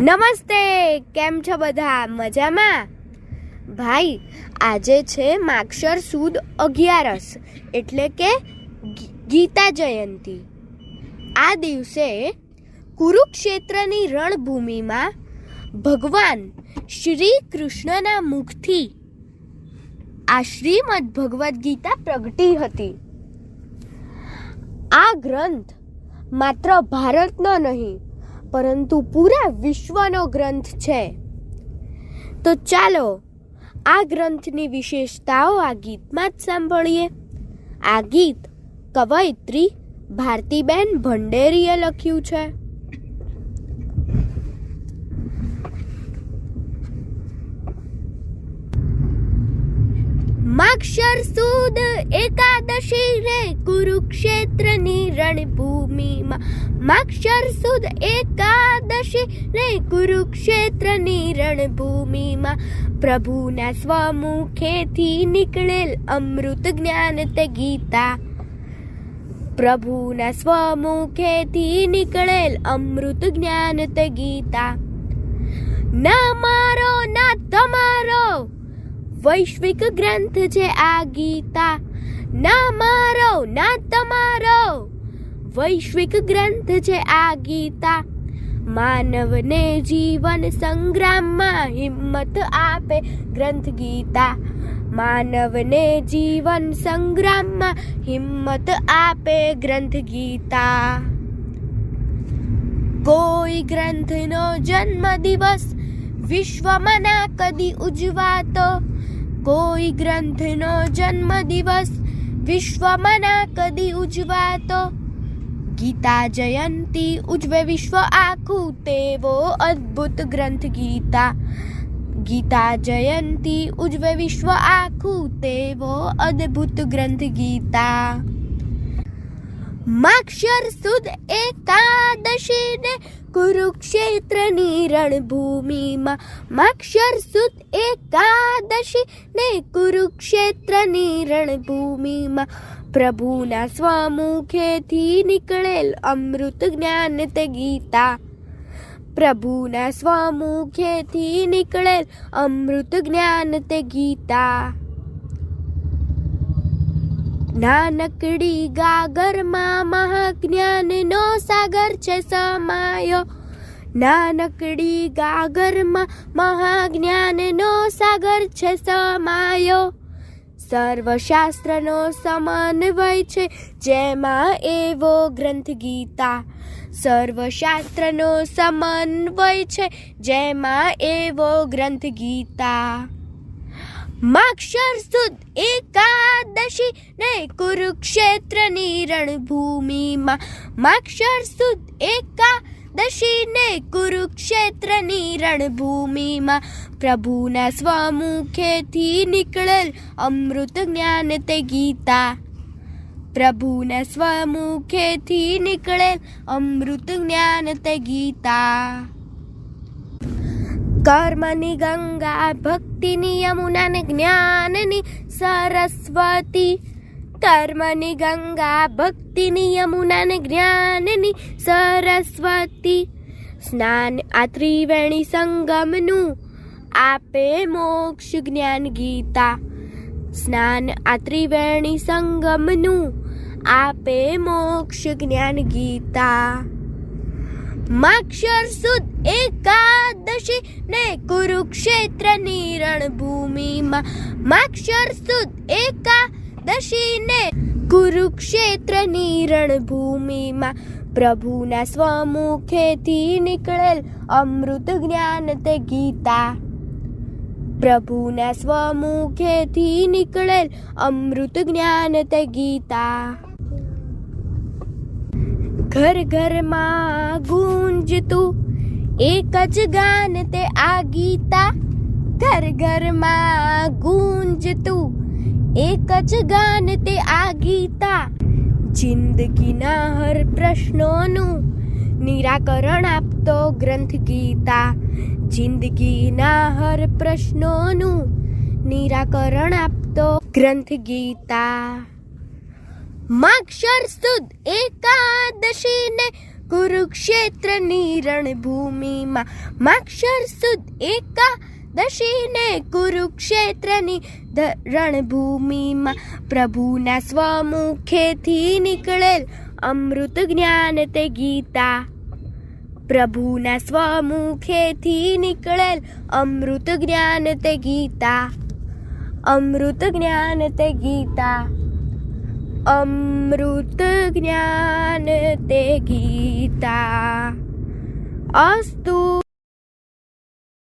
નમસ્તે, કેમ છો બધા? મજામાં? ભાઈ, આજે છે માક્ષર સુદ અગિયારસ, એટલે કે ગીતા જયંતી. આ દિવસે કુરુક્ષેત્રની રણભૂમિમાં ભગવાન શ્રી કૃષ્ણના મુખથી આ શ્રીમદ ભગવદ્ ગીતા પ્રગટી હતી. આ ગ્રંથ માત્ર ભારતનો નહીં પરંતુ પૂરા વિશ્વનો ગ્રંથ છે. તો ચાલો આ ગ્રંથની વિશેષતાઓ આ ગીતમાં જ સાંભળીએ. આ ગીત કવયત્રી ભારતીબેન ભંડેરીએ લખ્યું છે. માક્ષર સુદ એકાદશી રે કુરુક્ષેત્રની રણભૂમિમાં માક્ષર સુદ એકાદશી રે કુરુક્ષેત્રની રણભૂમિમાં પ્રભુના સ્વમુખેથી નીકળેલ અમૃત જ્ઞાન તે ગીતા પ્રભુના સ્વમુખેથી નીકળેલ અમૃત જ્ઞાન તે ગીતા ના મારો ના તમારો વૈશ્વિક ગ્રંથ છે આ ગીતા ના મારો ના તમારો વૈશ્વિક ગ્રંથ છે આ ગીતા. માનવને જીવન સંગ્રામમાં હિંમત આપે ગ્રંથ ગીતા. માનવને જીવન સંગ્રામમાં હિંમત આપે ગ્રંથ ગીતા. કોઈ ગ્રંથનો જન્મ દિવસ વિશ્વમાં ના કદી ઉજવાતો. કોઈ ગ્રંથનો જન્મ દિવસ વિશ્વમાં ના કદી ઉજવાતો. ગીતા જયંતી ઉજવે વિશ્વ આખું તેવો અદ્ભુત ગ્રંથ ગીતા. ગીતા જયંતી ઉજવે વિશ્વ આખું તેવો અદ્ભુત ગ્રંથ ગીતા. માક્ષર સુદ એકાદશીને કુરુક્ષેત્રની રણભૂમિમાં માક્ષર સુદ એકાદશી ને કુરુક્ષેત્રની રણભૂમિમાં પ્રભુના સ્વમુખેથી નીકળેલ અમૃત જ્ઞાન તે ગીતા. પ્રભુના સ્વમુખેથી નીકળેલ અમૃત જ્ઞાન તે ગીતા. નાનકડી ગાગરમાં મહાજ્ઞાનનો સાગર છે સમાયો. નાનકડી ગાગરમાં મહાજ્ઞાનનો સાગર છે સમાયો. સર્વશાસ્ત્રનો સમન્વય છે. જેમાં એવો ગ્રંથ ગીતા સર્વશાસ્ત્રનો સમન્વય છે. જેમાં એવો ગ્રંથ ગીતા માક્ષર સુદ એકાદશી ને કુરુક્ષેત્રની રણભૂમિમાં માક્ષર સુદ એકાદશી ને કુરુક્ષેત્રની રણભૂમિમાં પ્રભુના સ્વમુખેથી નીકળેલ અમૃત જ્ઞાન તે ગીતા. પ્રભુના સ્વમુખેથી નીકળેલ અમૃત જ્ઞાન તે ગીતા. કર્મની ગંગા ભક્તિની યમુના ને જ્ઞાનની સરસ્વતી કર્મની ગંગા ભક્તિની યમુના જ્ઞાનની સરસ્વતી સ્નાન આ ત્રિવેણી સંગમનું આપે મોક્ષ જ્ઞાન ગીતા સ્નાન આ ત્રિવેણી સંગમનું આપે મોક્ષ જ્ઞાન ગીતા માક્ષર સુદ એકાદશી ને કુરુક્ષેત્રની રણભૂમિમાં માક્ષર સુદ એકાદશી ને કુરુક્ષેત્રની રણભૂમિમાં પ્રભુના સ્વમુખેથી નીકળેલ અમૃત જ્ઞાન તે ગીતા. પ્રભુના સ્વમુખેથી નીકળેલ અમૃત જ્ઞાન તે ગીતા. ઘર ઘરમાં ગુંજતું એક જ ગાન તે આ ગીતા. ઘર ઘરમાં ગુંજતું એક જ ગાન તે આ ગીતા. જિંદગીના હર પ્રશ્નોનું નિરાકરણ આપતો ગ્રંથ ગીતા. જિંદગીના હર પ્રશ્નોનું નિરાકરણ આપતો ગ્રંથ ગીતા. માક્ષર સુદ એકાદશીને કુરુક્ષેત્રની રણભૂમિમાં માક્ષર સુદ એકા દશીને કુરુક્ષેત્રની રણભૂમિમાં પ્રભુના સ્વમુખેથી નીકળેલ અમૃત જ્ઞાન તે ગીતા. પ્રભુના સ્વમુખેથી નીકળેલ અમૃત જ્ઞાન તે ગીતા. અમૃત જ્ઞાન તે ગીતા. અમૃત જ્ઞાન તે ગીતા. અસ્તુ